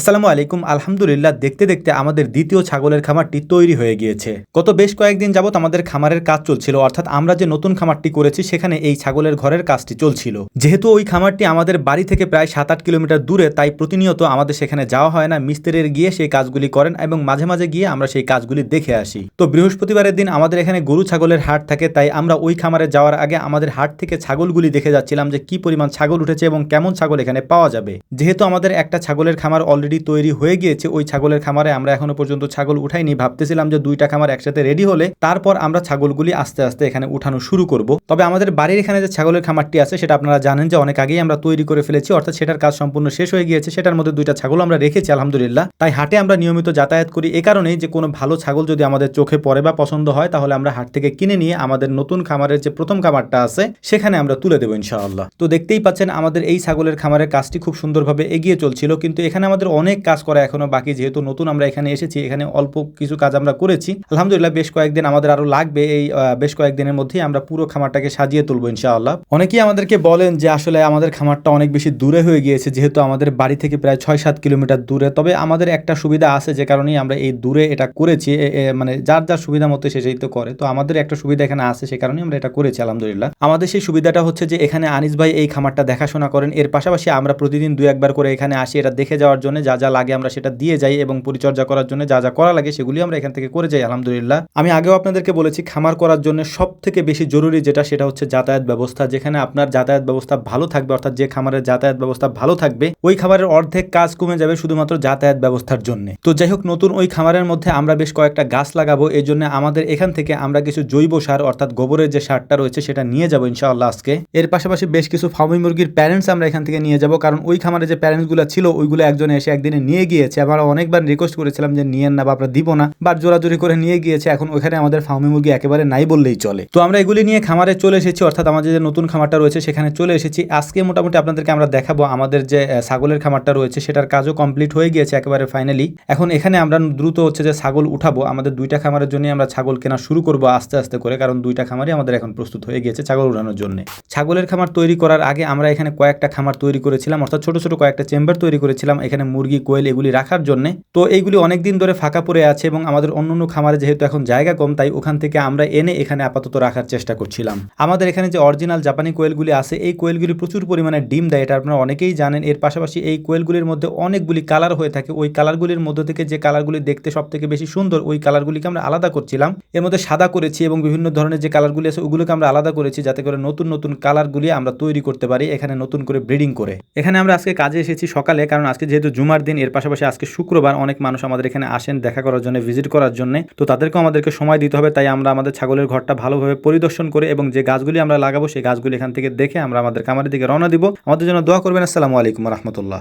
আসসালামু আলাইকুম, আলহামদুলিল্লাহ। দেখতে দেখতে আমাদের দ্বিতীয় ছাগলের খামারটি তৈরি হয়ে গিয়েছে। গত বেশ কয়েকদিন যাবত আমাদের খামারের কাজ চলছিল, অর্থাৎ আমরা যে নতুন খামারটি করেছি, সেখানে এই ছাগলের ঘরের কাজটি চলছিল। যেহেতু ওই খামারটি আমাদের বাড়ি থেকে প্রায় সাত আট কিলোমিটার দূরে, তাই প্রতিনিয়ত আমাদের সেখানে যাওয়া হয় না। মিস্ত্রির গিয়ে সেই কাজগুলি করেন এবং মাঝে মাঝে গিয়ে আমরা সেই কাজগুলি দেখে আসি। তো বৃহস্পতিবারের দিন আমাদের এখানে গরু ছাগলের হাট থাকে, তাই আমরা ওই খামারে যাওয়ার আগে আমাদের হাট থেকে ছাগলগুলি দেখে যাচ্ছিলাম যে কি পরিমাণ ছাগল উঠেছে এবং কেমন ছাগল এখানে পাওয়া যাবে। যেহেতু আমাদের একটা ছাগলের খামার অলরেডি তৈরি হয়ে গিয়েছে ওই ছাগলের খামারে। আমরা এখনও পর্যন্ত ছাগল উঠাইনি। ভাবতেছিলাম যে দুইটা খামার একসাথে রেডি হলে তারপর আমরা ছাগলগুলি আস্তে আস্তে এখানে উঠানো শুরু করব। তবে আমাদের বাড়ির এখানে যে ছাগলের খামারটি আছে, সেটা আপনারা জানেন যে অনেক আগেই আমরা তৈরি করে ফেলেছি, অর্থাৎ সেটার কাজ সম্পূর্ণ শেষ হয়ে গিয়েছে। সেটার মধ্যে দুইটা ছাগল আমরা রেখেছি, আলহামদুলিল্লাহ। তাই হাটে আমরা নিয়মিত যাতায়াত করি এ কারণেই যে কোনো ভালো ছাগল যদি আমাদের চোখে পড়ে বা পছন্দ হয়, তাহলে আমরা হাট থেকে কিনে নিয়ে আমাদের নতুন খামারের যে প্রথম খামারটা আছে, সেখানে আমরা তুলে দেবো ইনশাআল্লাহ। তো দেখতেই পাচ্ছেন, আমাদের এই ছাগলের খামারের কাজটি খুব সুন্দরভাবে এগিয়ে চলছিল। কিন্তু এখানে আমাদের অনেক কাজ করা এখনও বাকি, যেহেতু নতুন আমরা এখানে এসেছি, এখানে অল্প কিছু কাজ আমরা করেছি। আলহামদুলিল্লাহ, বেশ কয়েকদিন আমাদের আরও লাগবে এই বেশ কয়েকদিনের মধ্যেই আমরা পুরো খামারটাকে সাজিয়ে তুলবো, ইনশাআল্লাহ। অনেকেই আমাদেরকে বলেন যে আসলে আমাদের খামারটা অনেক বেশি দূরে হয়ে গিয়েছে, যেহেতু আমাদের বাড়ি থেকে প্রায় ছয় সাত কিলোমিটার দূরে। তবে আমাদের একটা সুবিধা আছে যে কারণেই আমরা এই দূরে এটা করেছি মানে যার যার সুবিধা মতো সে সেই তো করে। তো আমাদের একটা সুবিধা এখানে আছে সে কারণে আমরা এটা করেছি, আলহামদুলিল্লাহ। আমাদের সেই সুবিধাটা হচ্ছে যে এখানে আনিস ভাই এই খামারটা দেখাশোনা করেন। এর পাশাপাশি আমরা প্রতিদিন দু একবার করে এখানে আসি, এটা দেখে যাওয়ার জন্য। যা যা লাগে আমরা সেটা দিয়ে যাই এবং পরিচর্যা করার জন্য যা যা করা লাগে সেগুলি আমরা এখান থেকে করে যাই, আলহামদুলিল্লাহ। আমি আগেও আপনাদেরকে বলেছি, খামার করার জন্য সব থেকে বেশি জরুরি যেটা সেটা হচ্ছে যাতায়াত ব্যবস্থা, যেখানে আপনার যাতায়াত ব্যবস্থা ভালো থাকবে, অর্থাৎ যে খামারের যাতায়াত ব্যবস্থা ভালো থাকবে, ওই খামারের অর্ধেক কাজ কমে যাবে শুধুমাত্র যাতায়াত ব্যবস্থার জন্য। তো যাই হোক, নতুন ওই খামারের মধ্যে আমরা বেশ কয়েকটা গাছ লাগাবো, এই জন্য আমাদের এখান থেকে আমরা কিছু জৈব সার, অর্থাৎ গোবরের যে সারটা রয়েছে সেটা নিয়ে যাব ইনশাআল্লাহ আজকে। এর পাশাপাশি বেশ কিছু ফার্মি মুরগির প্যারেন্টস আমরা এখান থেকে নিয়ে যাব, কারণ ওই খামারে যে প্যারেন্টসগুলো ছিল, ওইগুলো একজন এসে একদিনে নিয়ে গিয়েছে। আবার অনেকবার রিকোয়েস্ট করেছিলাম যে, নিয়েন না বা আমরা দিব না। বা জোরাজোরি করে নিয়ে গিয়েছে। এখন ওখানে আমাদের ফার্মি মুরগি একেবারে নাই বললেই চলে। তো আমরা এগুলি নিয়ে খামারে চলে এসেছি। অর্থাৎ আমাদের যে নতুন খামারটা রয়েছে, সেখানে চলে এসেছি। আজকে মোটামুটি আপনাদেরকে আমরা দেখাবো আমাদের যে ছাগলের খামারটা রয়েছে, সেটার কাজও কমপ্লিট হয়ে গিয়েছে একেবারে ফাইনালি এখন এখানে আমরা দ্রুত হচ্ছে যে, ছাগল উঠাবো। আমাদের দুইটা খামারের জন্য আমরা ছাগল কেনা শুরু করব আস্তে আস্তে করে। কারণ দুইটা খামারই আমাদের এখন প্রস্তুত হয়ে গিয়েছে ছাগল উঠানোর জন্য। ছাগলের খামার তৈরি করার আগে আমরা এখানে কয়েকটা খামার তৈরি করেছিলাম। অর্থাৎ ছোট ছোট কয়েকটা চেম্বার তৈরি করেছিলাম। এখানে মুরগি, কোয়েল এগুলি রাখার জন্য। তো এইগুলি অনেকদিন ধরে ফাঁকা পড়ে আছে এবং আমাদের অন্য অন্য খামারে যেহেতু এখন জায়গা কম, তাই ওখান থেকে আমরা এনে এখানে আপাতত রাখার চেষ্টা করছিলাম। আমাদের এখানে যে অরিজিনাল জাপানি কোয়েলগুলি আছে, এই কোয়েলগুলি প্রচুর পরিমাণে ডিম দেয়, এটা আপনারা অনেকেই জানেন। এর পাশাপাশি এই কোয়েলগুলির মধ্যে অনেকগুলি কালার হয়ে থাকে। ওই কালারগুলির মধ্যে থেকে যে কালারগুলি দেখতে সব থেকে বেশি সুন্দর, ওই কালারগুলিকে আমরা আলাদা করছিলাম। এর মধ্যে সাদা করেছি এবং বিভিন্ন ধরনের যে কালারগুলি আছে, ওগুলোকে আমরা আলাদা করেছি যাতে করে নতুন নতুন কালারগুলি আমরা তৈরি করতে পারি, এখানে নতুন করে ব্রিডিং করে। এখানে আমরা আজকে কাজে এসেছি সকালে, কারণ আজকে যেহেতু জুমার দিন, এর পাশাপাশি আজকে শুক্রবার অনেক মানুষ আমাদের এখানে আসেন দেখা করার জন্য ভিজিট করার জন্য। তো তাদেরকেও আমাদেরকে সময় দিতে হবে, তাই আমরা আমাদের ছাগলের ঘরটা ভালোভাবে পরিদর্শন করে এবং যে গাছগুলি আমরা লাগাবো, সেই গাছগুলি এখান থেকে দেখে আমরা আমাদের কামারের দিকে রওনা দিব। আমাদের জন্য দোয়া করবেন। আসসালামু আলাইকুম রহমতুল্লাহ।